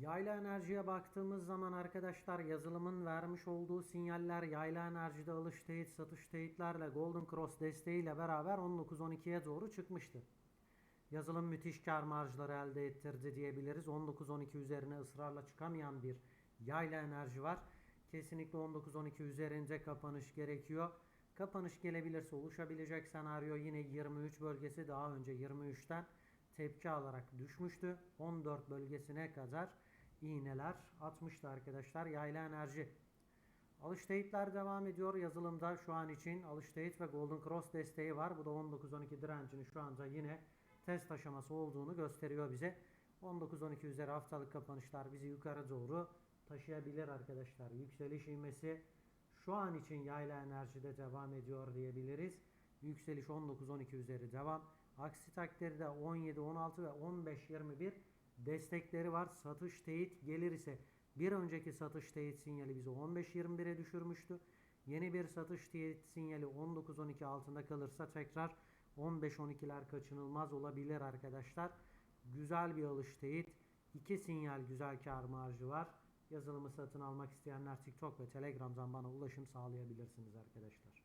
Yayla enerjiye baktığımız zaman arkadaşlar yazılımın vermiş olduğu sinyaller yayla enerjide alış teyit satış teyitlerle Golden Cross desteğiyle beraber 19-12'ye doğru çıkmıştı. Yazılım müthiş kar marjları elde ettirdi diyebiliriz. 19-12 üzerine ısrarla çıkamayan bir yayla enerji var. Kesinlikle 19-12 üzerinde kapanış gerekiyor. Kapanış gelebilirse oluşabilecek senaryo yine 23 bölgesi daha önce 23'ten tepki alarak düşmüştü. 14 bölgesine kadar iğneler atmıştı arkadaşlar. Yayla enerji. Alış teyitler devam ediyor yazılımda şu an için. Alış teyit ve Golden Cross desteği var. Bu da 19-12 direncini şu anda yine test aşaması olduğunu gösteriyor bize. 19-12 üzeri haftalık kapanışlar bizi yukarı doğru taşıyabilir arkadaşlar. Yükseliş ivmesi şu an için yayla enerjide devam ediyor diyebiliriz. Yükseliş 19-12 üzeri devam. Aksi takdirde 17, 16 ve 15, 21 destekleri var. Satış teyit gelir ise bir önceki satış teyit sinyali bizi 15-21'e düşürmüştü. Yeni bir satış teyit sinyali 19-12 altında kalırsa tekrar 15-12'ler kaçınılmaz olabilir arkadaşlar. Güzel bir alış teyit. İki sinyal güzel kar marjı var. Yazılımı satın almak isteyenler TikTok ve Telegram'dan bana ulaşım sağlayabilirsiniz arkadaşlar.